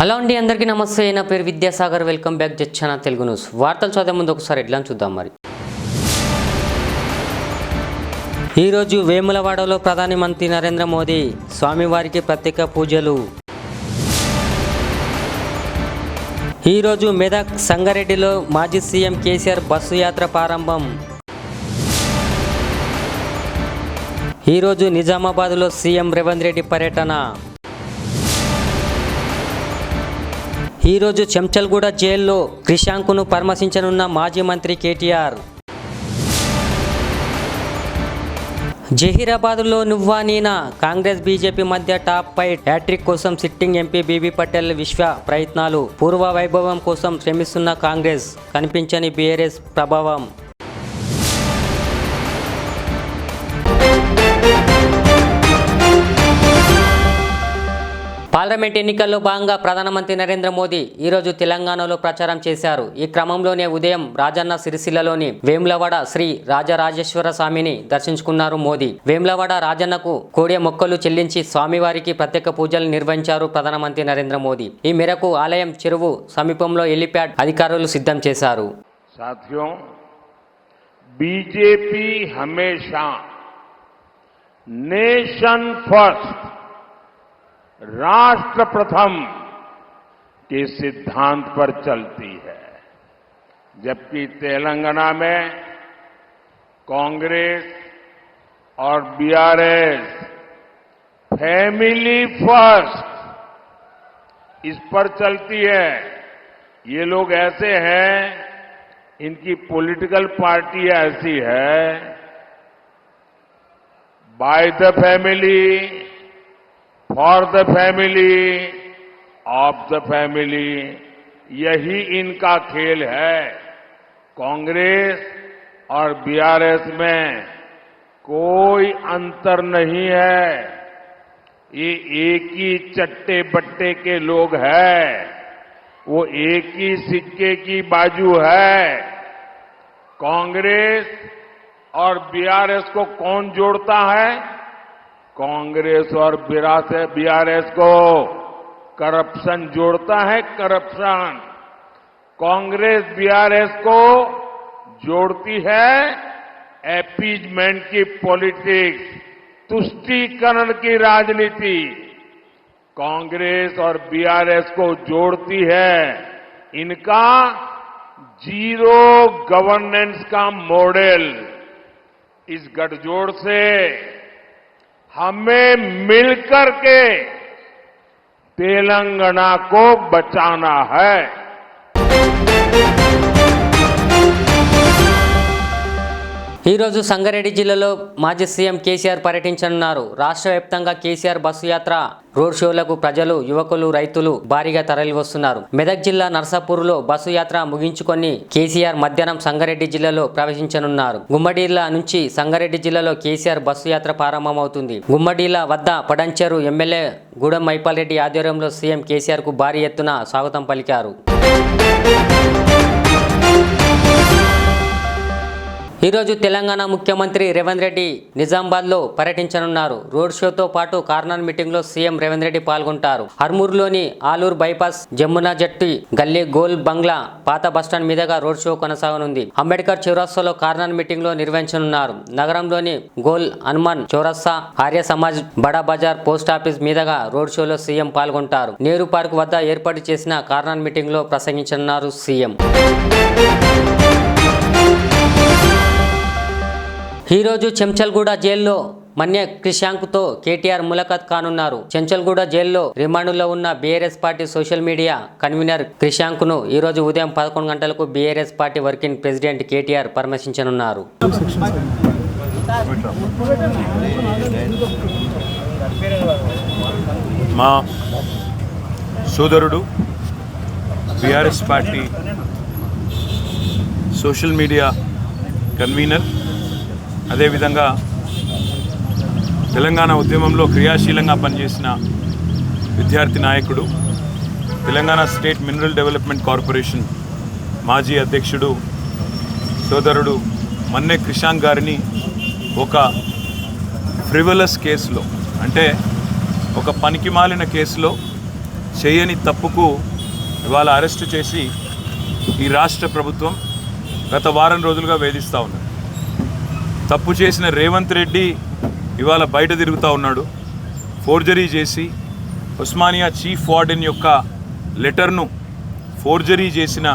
Hello అండి అందరికీ నమస్తే. నా పేరు విద్యాసాగర్. వెల్కమ్ బ్యాక్ జచ్చానా తెలుగు న్యూస్. వార్తలు చదివే ముందు ఒకసారి ఎట్లా చూద్దాం మరి. ఈరోజు వేములవాడలో ప్రధాని మంత్రి నరేంద్ర మోదీ స్వామివారికి ప్రత్యేక పూజలు. ఈరోజు మెదక్ సంగారెడ్డిలో మాజీ సీఎం కేసీఆర్ బస్సు యాత్ర ప్రారంభం. ఈరోజు నిజామాబాద్లో సీఎం రేవంత్ రెడ్డి పర్యటన. ఈరోజు చెంచల్గూడ జైల్లో క్రిషాంక్ను పరామర్శించనున్న మాజీ మంత్రి కేటీఆర్. జహీరాబాద్లో నువ్వా నీనా? కాంగ్రెస్ బీజేపీ మధ్య టాప్ ఫైట్ హ్యాట్రిక్ కోసం సిట్టింగ్ ఎంపీ బీబీ పటేల్ విశ్వ ప్రయత్నాలు. పూర్వ వైభవం కోసం శ్రమిస్తున్న కాంగ్రెస్. కనిపించని బీఆర్ఎస్ ప్రభావం. పార్లమెంట్ ఎన్నికల్లో భాగంగా ప్రధానమంత్రి నరేంద్ర మోదీ ఈరోజు తెలంగాణలో ప్రచారం చేశారు. ఈ క్రమంలోనే ఉదయం రాజన్న సిరిసిల్లలోని వేములవాడ శ్రీ రాజరాజేశ్వర స్వామిని దర్శించుకున్నారు మోదీ. వేములవాడ రాజన్నకు కోడే మొక్కలు చెల్లించి స్వామివారికి ప్రత్యేక పూజలు నిర్వహించారు ప్రధానమంత్రి నరేంద్ర మోదీ. ఈ మేరకు ఆలయం చెరువు సమీపంలో ఎలిప్యాడ్ అధికారులు సిద్ధం చేశారు. BJP nation first. राष्ट्र प्रथम के सिद्धांत पर चलती है। जबकि तेलंगाना में कांग्रेस और बीआरएस, फैमिली फ़र्स्ट, इस पर चलती है। ये लोग ऐसे हैं, इनकी पॉलिटिकल पार्टी ऐसी है, by the family for the family, of the family, यही इनका खेल है। कांग्रेस और बीआरएस में कोई अंतर नहीं है। ये एक ही चट्टे बट्टे के लोग हैं। वो एक ही सिक्के की बाजू है। कांग्रेस और बीआरएस को कौन जोड़ता है? कांग्रेस और बीआरएस को करप्शन जोड़ता है करप्शन। कांग्रेस बीआरएस को जोड़ती है एपीजमेंट की पॉलिटिक्स, तुष्टीकरण की राजनीति। कांग्रेस और बीआरएस को जोड़ती है इनका ज़ीरो गवर्नेंस का मॉडल। इस गठजोड़ से हमें मिलकर के तेलंगाना को बचाना है। ఈరోజు సంగారెడ్డి జిల్లాలో మాజీ సీఎం కేసీఆర్ పర్యటించనున్నారు. రాష్ట్ర వ్యాప్తంగా కేసీఆర్ బస్సు యాత్ర రోడ్ షోలకు ప్రజలు యువకులు రైతులు భారీగా తరలి వస్తున్నారు మెదక్ జిల్లా నర్సాపూర్లో బస్సు యాత్ర ముగించుకొని కేసీఆర్ మధ్యాహ్నం సంగారెడ్డి జిల్లాలో ప్రవేశించనున్నారు. గుమ్మడిల్లా నుంచి సంగారెడ్డి జిల్లాలో కేసీఆర్ బస్సు యాత్ర ప్రారంభమవుతుంది. గుమ్మడీలా వద్ద పడంచెరు ఎమ్మెల్యే గూడెం మైపాల్ రెడ్డి ఆధ్వర్యంలో సీఎం కేసీఆర్కు భారీ ఎత్తున స్వాగతం పలికారు. ఈరోజు తెలంగాణ ముఖ్యమంత్రి రేవంత్ రెడ్డి నిజామాబాద్లో పర్యటించనున్నారు. రోడ్ షోతో పాటు కార్నర్ మీటింగ్లో సీఎం రేవంత్ రెడ్డి పాల్గొంటారు. హర్మూర్లోని ఆలూరు బైపాస్ జమునా జట్టి గల్లీ గోల్ బంగ్లా పాత బస్టాండ్ మీదుగా రోడ్ షో కొనసాగనుంది. అంబేద్కర్ చౌరస్తాలో కార్నర్ మీటింగ్లో నిర్వహించనున్నారు. నగరంలోని గోల్ హనుమాన్ చౌరస్తా ఆర్య సమాజ్ బడా బజార్ పోస్ట్ ఆఫీస్ మీదుగా రోడ్ షోలో సీఎం పాల్గొంటారు. నెహ్రూ పార్క్ వద్ద ఏర్పాటు చేసిన కార్నర్ మీటింగ్లో ప్రసంగించనున్నారు సీఎం. ఈరోజు చెంచల్గూడ జైల్లో మన్య క్రిషాంక్తో కేటీఆర్ ములాఖాత్ కానున్నారు. చెంచల్గూడ జైల్లో రిమాండ్లో ఉన్న BRS party social media convenor క్రిషాంక్ను ఈరోజు ఉదయం పదకొండు గంటలకు BRS party working president KTR పరామర్శించనున్నారు. మా సోదరుడు BRS party social media convenor అదేవిధంగా తెలంగాణ ఉద్యమంలో క్రియాశీలంగా పనిచేసిన విద్యార్థి నాయకుడు Telangana state mineral development corporation మాజీ అధ్యక్షుడు సోదరుడు మన్నె క్రిషాంక్ గారిని ఒక ఫ్రివలస్ కేసులో అంటే ఒక పనికిమాలిన కేసులో చేయని తప్పుకు ఇవాళ అరెస్టు చేసి ఈ రాష్ట్ర ప్రభుత్వం గత వారం రోజులుగా వేధిస్తూ ఉన్నారు తప్పు చేసిన రేవంత్ రెడ్డి ఇవాళ బయట తిరుగుతూ ఉన్నాడు. ఫోర్జరీ చేసి ఉస్మానియా చీఫ్ వార్డెన్ యొక్క లెటర్ను ఫోర్జరీ చేసిన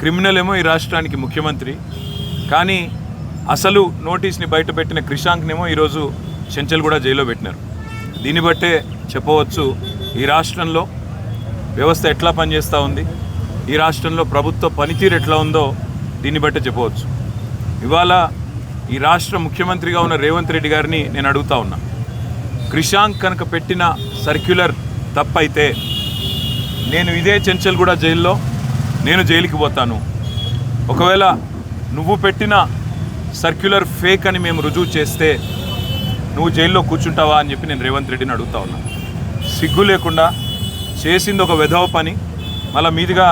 క్రిమినల్ ఏమో ఈ రాష్ట్రానికి ముఖ్యమంత్రి. కానీ అసలు నోటీస్ని బయటపెట్టిన క్రిషాంక్నేమో ఈరోజు చెంచల్గూడ జైల్లో పెట్టినారు. దీన్ని బట్టే చెప్పవచ్చు ఈ రాష్ట్రంలో వ్యవస్థ ఎట్లా పనిచేస్తూ ఉంది? ఈ రాష్ట్రంలో ప్రభుత్వ పనితీరు ఎట్లా ఉందో దీన్ని బట్టే చెప్పవచ్చు. ఇవాళ ఈ రాష్ట్ర ముఖ్యమంత్రిగా ఉన్న రేవంత్ రెడ్డి గారిని నేను అడుగుతా ఉన్నా. క్రిషాంక్ కనుక పెట్టిన సర్క్యులర్ తప్పైతే నేను ఇదే చెంచల్గూడ జైల్లో నేను జైలుకి పోతాను. ఒకవేళ నువ్వు పెట్టిన సర్క్యులర్ ఫేక్ అని మేము రుజువు చేస్తే నువ్వు జైల్లో కూర్చుంటావా అని చెప్పి నేను రేవంత్ రెడ్డిని అడుగుతా ఉన్నా. సిగ్గు లేకుండా చేసింది ఒక వెధవ పని. మళ్ళా మీదుగా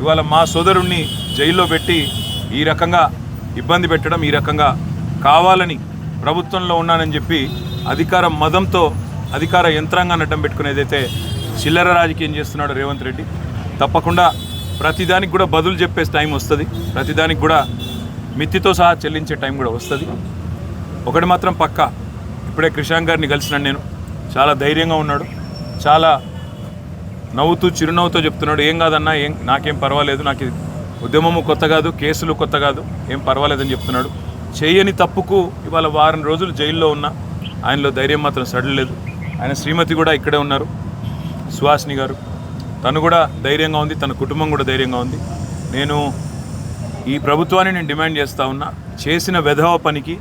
ఇవాళ మా సోదరుణ్ణి జైల్లో పెట్టి ఈ రకంగా ఇబ్బంది పెట్టడం ఈ రకంగా కావాలని ప్రభుత్వంలో ఉన్నానని చెప్పి అధికార మదంతో అధికార యంత్రాంగాన్ని అడ్డం పెట్టుకునేదైతే చిల్లర రాజకీయం చేస్తున్నాడు రేవంత్ రెడ్డి. తప్పకుండా ప్రతిదానికి కూడా బదులు చెప్పే టైం వస్తుంది. ప్రతిదానికి కూడా మిత్తితో సహా చెల్లించే టైం కూడా వస్తుంది. ఒకటి మాత్రం పక్క. ఇప్పుడే క్రిషాంక్ గారిని కలిసినాను నేను. చాలా ధైర్యంగా ఉన్నాడు. చాలా నవ్వుతూ చిరునవ్వుతో చెప్తున్నాడు ఏం కాదన్నా ఏం నాకేం పర్వాలేదు నాకు ఉద్యమము కొత్త కాదు కేసులు కొత్త కాదు ఏం పర్వాలేదని చెప్తున్నాడు. చేయని తప్పుకు ఇవాళ వారం రోజులు జైల్లో ఉన్న ఆయనలో ధైర్యం మాత్రం సడలేదు ఆయన శ్రీమతి కూడా ఇక్కడే ఉన్నారు సుహాసిని గారు. తను కూడా ధైర్యంగా ఉంది తన కుటుంబం కూడా ధైర్యంగా ఉంది. నేను ఈ ప్రభుత్వాన్ని నేను డిమాండ్ చేస్తూ ఉన్నా చేసిన వెధవ పనికి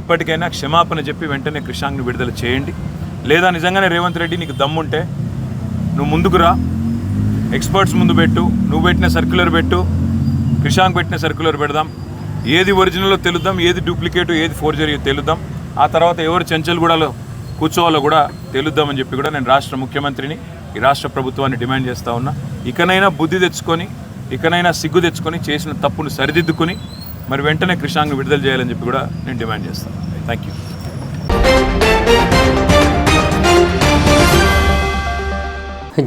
ఇప్పటికైనా క్షమాపణ చెప్పి వెంటనే కృషాంక్ని విడుదల చేయండి. లేదా నిజంగానే రేవంత్ రెడ్డి నీకు దమ్ముంటే నువ్వు ముందుకు రా ఎక్స్పర్ట్స్ ముందు పెట్టు నువ్వు పెట్టిన సర్క్యులర్ పెట్టు కృషాంక్ పెట్టిన సర్క్యులర్ పెడదాం. ఏది ఒరిజినల్లో తెలుద్దాం ఏది డూప్లికేట్ ఏది ఫోర్జరీ తెలుద్దాం. ఆ తర్వాత ఎవరు చెంచల్గూడలో కూర్చోవాలో కూడా తెలుద్దామని చెప్పి కూడా నేను రాష్ట్ర ముఖ్యమంత్రిని ఈ రాష్ట్ర ప్రభుత్వాన్ని డిమాండ్ చేస్తా ఉన్నా. ఇకనైనా బుద్ధి తెచ్చుకొని ఇకనైనా సిగ్గు తెచ్చుకొని చేసిన తప్పును సరిదిద్దుకొని మరి వెంటనే కృషాంగ్ విడుదల చేయాలని చెప్పి కూడా నేను డిమాండ్ చేస్తాను థ్యాంక్ యూ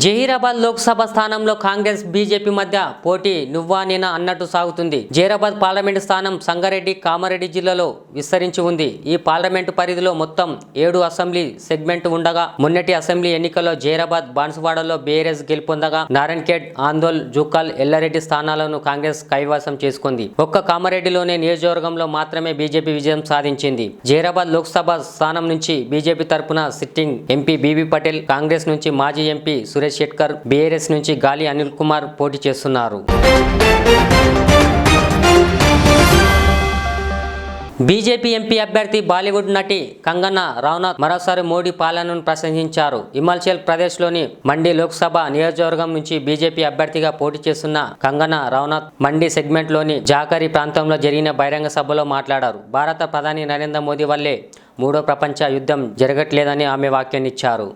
జహీరాబాద్ లోక్సభ స్థానంలో కాంగ్రెస్ బీజేపీ మధ్య పోటీ నువ్వా నేనా అన్నట్టు సాగుతుంది. జహీరాబాద్ పార్లమెంటు స్థానం సంగారెడ్డి కామారెడ్డి జిల్లాలో విస్తరించి ఉంది. ఈ పార్లమెంటు పరిధిలో మొత్తం ఏడు అసెంబ్లీ సెగ్మెంట్ ఉండగా మొన్నటి అసెంబ్లీ ఎన్నికల్లో జహీరాబాద్ బాన్సువాడలో బీఆర్ఎస్ గెలుపొందగా నారాయణఖేడ్ ఆందోల్ జుక్కల్ ఎల్లారెడ్డి స్థానాలను కాంగ్రెస్ కైవసం చేసుకుంది. ఒక్క కామారెడ్డిలోనే నియోజకవర్గంలో మాత్రమే బీజేపీ విజయం సాధించింది. జహీరాబాద్ లోక్సభ స్థానం నుంచి బీజేపీ తరపున sitting MP BB Patil Congress నుంచి మాజీ ఎంపీ సురేష్ షెట్కర్ బీఆర్ఎస్ నుంచి గాలి అనిల్ కుమార్ పోటీ చేస్తున్నారు. బీజేపీ ఎంపీ అభ్యర్థి బాలీవుడ్ నటి కంగనా రనౌత్ మరోసారి మోడీ పాలనను ప్రశంసించారు. హిమాచల్ ప్రదేశ్లోని మండి లోక్సభ నియోజకవర్గం నుంచి బీజేపీ అభ్యర్థిగా పోటీ చేస్తున్న కంగనా రనౌత్ మండి సెగ్మెంట్లోని జాకరి ప్రాంతంలో జరిగిన బహిరంగ సభలో మాట్లాడారు. భారత ప్రధాని నరేంద్ర మోదీ వల్లే మూడో ప్రపంచ యుద్ధం జరగట్లేదని ఆమె వ్యాఖ్యానిచ్చారు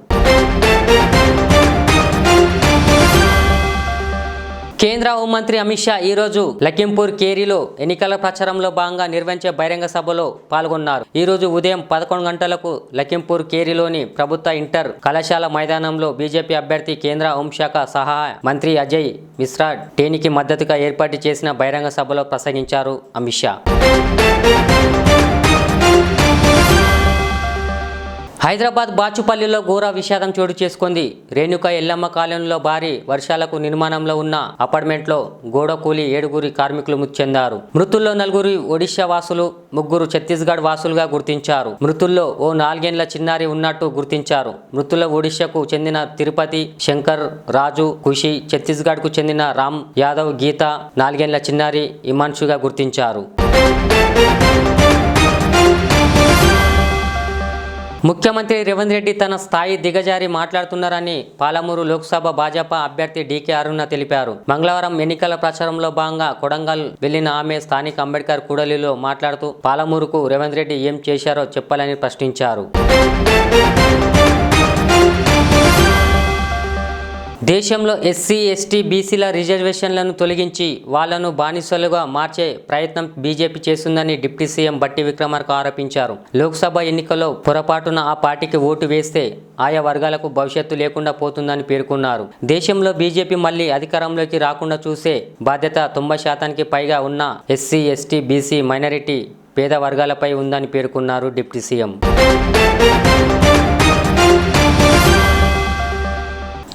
కేంద్ర హోంమంత్రి అమిత్ షా ఈరోజు లఖింపూర్ కేరీలో ఎన్నికల ప్రచారంలో భాగంగా నిర్వహించే బహిరంగ సభలో పాల్గొన్నారు. ఈ రోజు ఉదయం పదకొండు గంటలకు లఖింపూర్ కేరీలోని ప్రభుత్వ ఇంటర్ కళాశాల మైదానంలో బీజేపీ అభ్యర్థి కేంద్ర హోంశాఖ సహాయ మంత్రి అజయ్ మిశ్రా టేనికి మద్దతుగా ఏర్పాటు చేసిన బహిరంగ సభలో ప్రసంగించారు అమిత్ షా. హైదరాబాద్ బాచుపల్లిలో ఘోర విషాదం చోటు చేసుకుంది. రేణుక ఎల్లమ్మ కాలనీలో భారీ వర్షాలకు నిర్మాణంలో ఉన్న అపార్ట్మెంట్లో గోడ కూలి ఏడుగురి కార్మికులు మృతి చెందారు మృతుల్లో నలుగురు ఒడిశా వాసులు ముగ్గురు ఛత్తీస్గఢ్ వాసులుగా గుర్తించారు. మృతుల్లో ఓ నాలుగేండ్ల చిన్నారి ఉన్నట్టు గుర్తించారు. మృతుల ఒడిశాకు చెందిన తిరుపతి శంకర్ రాజు ఖుషి ఛత్తీస్గఢ్కు చెందిన రామ్ యాదవ్ గీత నాలుగేండ్ల చిన్నారి ఇమాన్షుగా గుర్తించారు. ముఖ్యమంత్రి రేవంత్ రెడ్డి తన స్థాయి దిగజారి మాట్లాడుతున్నారని పాలమూరు లోక్సభ భాజపా అభ్యర్థి డీకే అరుణ తెలిపారు. మంగళవారం ఎన్నికల ప్రచారంలో భాగంగా కొడంగల్ వెళ్ళిన ఆమె స్థానిక అంబేద్కర్ కూడలిలో మాట్లాడుతూ పాలమూరుకు రేవంత్ రెడ్డి ఏం చేశారో చెప్పాలని ప్రశ్నించారు. దేశంలో ఎస్సీ ఎస్టీ బీసీల రిజర్వేషన్లను తొలగించి వాళ్ళను బానిసలుగా మార్చే ప్రయత్నం బీజేపీ చేస్తుందని డిప్యూటీ సీఎం బట్టి విక్రమార్క ఆరోపించారు. లోక్సభ ఎన్నికల్లో పొరపాటున ఆ పార్టీకి ఓటు వేస్తే ఆయా వర్గాలకు భవిష్యత్తు లేకుండా పోతుందని పేర్కొన్నారు. దేశంలో బీజేపీ మళ్ళీ అధికారంలోకి రాకుండా చూసే బాధ్యత తొంభై శాతానికి పైగా ఉన్న ఎస్సీ ఎస్టీ బీసీ మైనారిటీ పేద వర్గాలపై ఉందని పేర్కొన్నారు డిప్యూటీ సీఎం.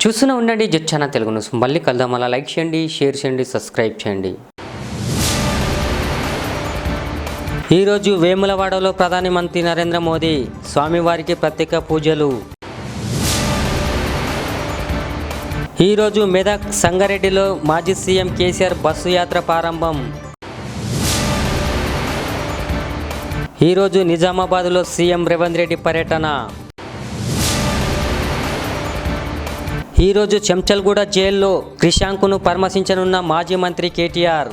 చూస్తూనే ఉండండి జడ్చాన తెలుగు న్యూస్. మళ్ళీ కలుద్దాం. అలా లైక్ చేయండి షేర్ చేయండి సబ్స్క్రైబ్ చేయండి. ఈరోజు వేములవాడలో ప్రధాని మంత్రి నరేంద్ర మోదీ స్వామివారికి ప్రత్యేక పూజలు. ఈరోజు మెదక్ సంగారెడ్డిలో మాజీ సీఎం కేసీఆర్ బస్సు యాత్ర ప్రారంభం. ఈరోజు నిజామాబాద్లో సీఎం రేవంత్ రెడ్డి పర్యటన. ఈరోజు చెంచల్గూడ జైల్లో క్రిషాంకును పరామర్శించనున్న మాజీ మంత్రి కేటీఆర్.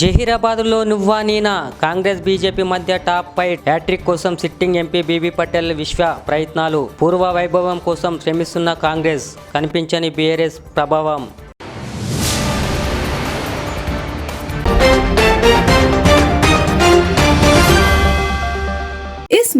జహీరాబాద్లో నువ్వా నీనా? కాంగ్రెస్ బీజేపీ మధ్య టాప్ ఫైట్ హ్యాట్రిక్ కోసం సిట్టింగ్ ఎంపీ బీబీ పటేల్ విశ్వ ప్రయత్నాలు. పూర్వ వైభవం కోసం శ్రమిస్తున్న కాంగ్రెస్. కనిపించని బీఆర్ఎస్ ప్రభావం.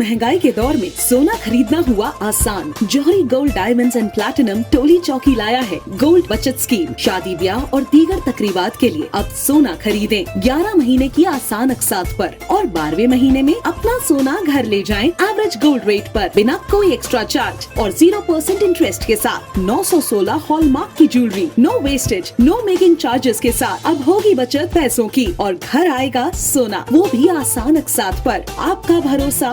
महँगाई के दौर में सोना खरीदना हुआ आसान। Jauhari gold diamonds and platinum Toli Chowki लाया है। गोल्ड बचत स्कीम शादी ब्याह और दीगर तकरीबात के लिए अब सोना खरीदे। ग्यारह महीने की आसान अकसात पर और बारहवें महीने में अपना सोना घर ले जाएँ एवरेज गोल्ड रेट पर बिना कोई एक्स्ट्रा चार्ज और ज़ीरो परसेंट इंटरेस्ट के साथ। 916 हॉलमार्क की jewellery no wastage no making charges के साथ। अब होगी बचत पैसों की और घर आएगा सोना। वो भी आसान अकसात पर। आपका भरोसा